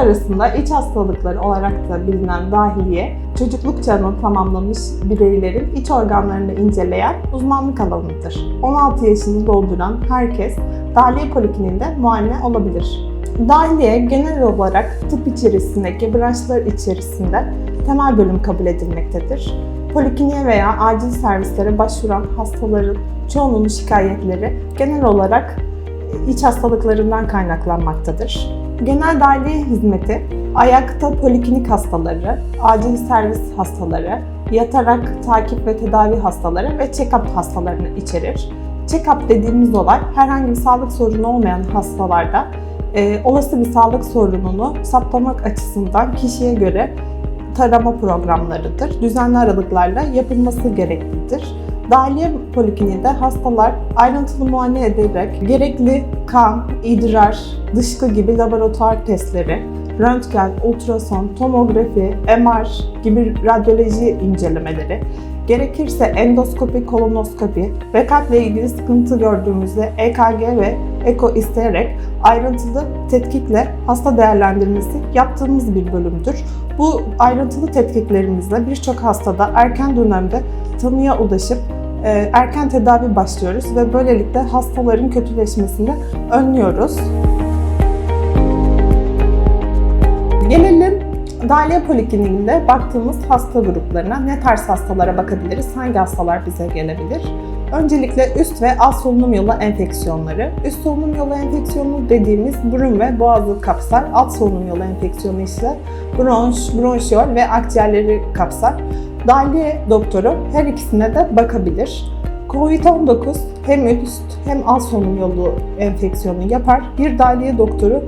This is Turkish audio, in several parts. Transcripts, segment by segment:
arasında iç hastalıkları olarak da bilinen dahiliye, çocukluk çağını tamamlamış bireylerin iç organlarını inceleyen uzmanlık alanıdır. 16 yaşını dolduran herkes dahiliye polikliniğinde muayene olabilir. Dahiliye genel olarak tıp içerisindeki branşlar içerisinde temel bölüm kabul edilmektedir. Polikliniğe veya acil servislere başvuran hastaların çoğunun şikayetleri genel olarak iç hastalıklarından kaynaklanmaktadır. Genel dahiliye hizmeti ayakta poliklinik hastaları, acil servis hastaları, yatarak takip ve tedavi hastaları ve check-up hastalarını içerir. Check-up dediğimiz olay herhangi bir sağlık sorunu olmayan hastalarda e, olası bir sağlık sorununu saptamak açısından kişiye göre tarama programlarıdır. Düzenli aralıklarla yapılması gereklidir. Dahiliye polikliniğinde hastalar ayrıntılı muayene ederek gerekli kan, idrar, dışkı gibi laboratuvar testleri, röntgen, ultrason, tomografi, MR gibi radyoloji incelemeleri, gerekirse endoskopi, kolonoskopi ve kalple ilgili sıkıntı gördüğümüzde EKG ve eko isteyerek ayrıntılı tetkikle hasta değerlendirmesi yaptığımız bir bölümdür. Bu ayrıntılı tetkiklerimizle birçok hastada erken dönemde tanıya ulaşıp e, erken tedavi başlıyoruz ve böylelikle hastaların kötüleşmesini önlüyoruz. Gelelim Dahiliye Polikliniğinde baktığımız hasta gruplarına ne tarz hastalara bakabiliriz, hangi hastalar bize gelebilir? Öncelikle üst ve alt solunum yolu enfeksiyonları. Üst solunum yolu enfeksiyonu dediğimiz burun ve boğazı kapsar. Alt solunum yolu enfeksiyonu ise bronş, bronşiyol ve akciğerleri kapsar. Dahiliye doktoru her ikisine de bakabilir. COVID-19 hem üst hem alt solunum yolu enfeksiyonu yapar. Bir dahiliye doktoru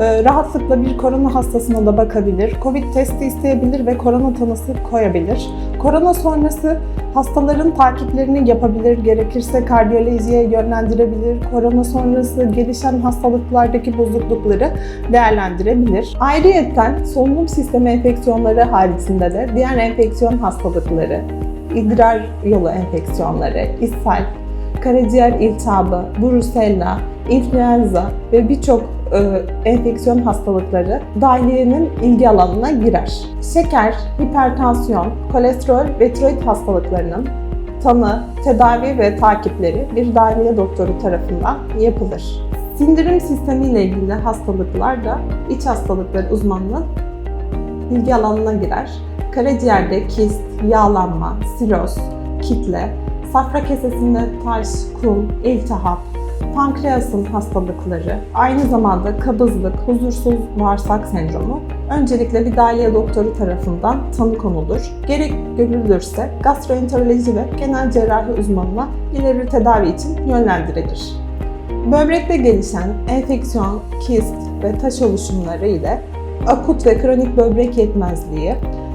rahatlıkla bir korona hastasına da bakabilir. Covid testi isteyebilir ve korona tanısı koyabilir. Korona sonrası hastaların takiplerini yapabilir, gerekirse kardiyolojiye yönlendirebilir. Korona sonrası gelişen hastalıklardaki bozuklukları değerlendirebilir. Ayrıyeten solunum sistemi enfeksiyonları haricinde de diğer enfeksiyon hastalıkları, idrar yolu enfeksiyonları, ishal, karaciğer iltihabı, brusella, influenza ve birçok e, enfeksiyon hastalıkları dahiliyenin ilgi alanına girer. Şeker, hipertansiyon, kolesterol ve tiroid hastalıklarının tanı, tedavi ve takipleri bir dahiliye doktoru tarafından yapılır. Sindirim sistemi ile ilgili hastalıklar da iç hastalıkları uzmanlığı ilgi alanına girer. Karaciğerde kist, yağlanma, siroz, kitle, safra kesesinde taş, kum, iltihap, pankreasın hastalıkları, aynı zamanda kabızlık, huzursuz bağırsak sendromu öncelikle bir dahiliye doktoru tarafından tanı konulur. Gerek görülürse gastroenteroloji ve genel cerrahi uzmanına ileri tedavi için yönlendirilir. Böbrekte gelişen enfeksiyon, kist ve taş oluşumları ile akut ve kronik böbrek yetmezliği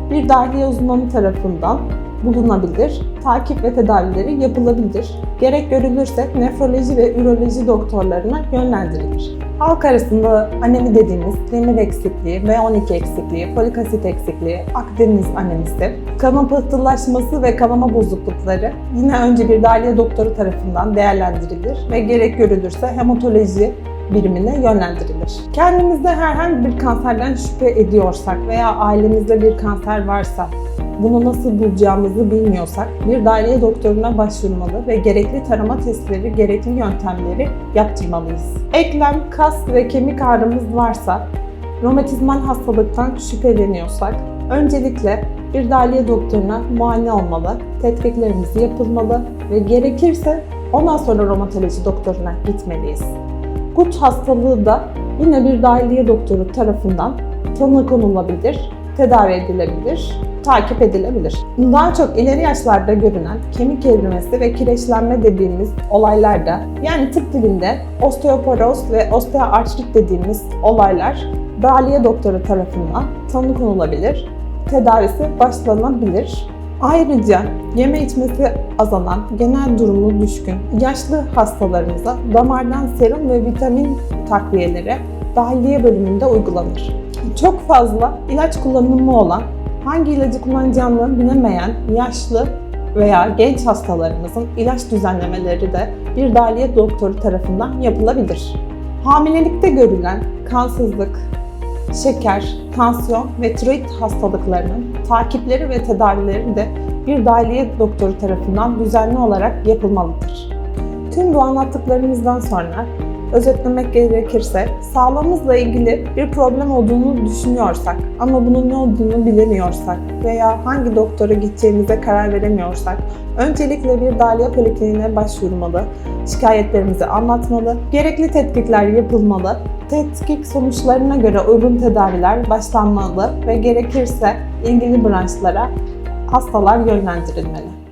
bir dahiliye uzmanı tarafından bulunabilir, takip ve tedavileri yapılabilir. Gerek görülürse nefroloji ve üroloji doktorlarına yönlendirilir. Halk arasında anemi dediğimiz demir eksikliği, B12 eksikliği, folik asit eksikliği, Akdeniz anemisi, kanama pıhtılaşması ve kanama bozuklukları yine önce bir dahiliye doktoru tarafından değerlendirilir ve gerek görülürse hematoloji birimine yönlendirilir. Kendimizde herhangi bir kanserden şüphe ediyorsak veya ailemizde bir kanser varsa bunu nasıl bulacağımızı bilmiyorsak bir dahiliye doktoruna başvurmalı ve gerekli tarama testleri, gerekli yöntemleri yaptırmalıyız. Eklem, kas ve kemik ağrımız varsa, romatizmal hastalıktan şüpheleniyorsak, öncelikle bir dahiliye doktoruna muayene olmalı, tetkiklerimiz yapılmalı ve gerekirse ondan sonra romatoloji doktoruna gitmeliyiz. Gut hastalığı da yine bir dahiliye doktoru tarafından tanı konulabilir, tedavi edilebilir, takip edilebilir. Daha çok ileri yaşlarda görülen kemik erimesi ve kireçlenme dediğimiz olaylarda yani tıp dilinde osteoporoz ve osteoartrit dediğimiz olaylar dahiliye doktoru tarafından tanı konulabilir, tedavisi başlanabilir. Ayrıca yeme içmesi azalan, genel durumu düşkün, yaşlı hastalarımıza damardan serum ve vitamin takviyeleri dahiliye bölümünde uygulanır. Çok fazla ilaç kullanımı olan, hangi ilacı kullanacağını bilemeyen yaşlı veya genç hastalarımızın ilaç düzenlemeleri de bir dahiliye doktoru tarafından yapılabilir. Hamilelikte görülen kansızlık, şeker, tansiyon ve tiroid hastalıklarının takipleri ve tedavileri de bir dahiliye doktoru tarafından düzenli olarak yapılmalıdır. Tüm bu anlattıklarımızdan sonra özetlemek gerekirse sağlığımızla ilgili bir problem olduğunu düşünüyorsak ama bunun ne olduğunu bilemiyorsak veya hangi doktora gideceğimize karar veremiyorsak öncelikle bir dahiliye polikliniğine başvurmalı, şikayetlerimizi anlatmalı, gerekli tetkikler yapılmalı, tetkik sonuçlarına göre uygun tedaviler başlanmalı ve gerekirse ilgili branşlara hastalar yönlendirilmeli.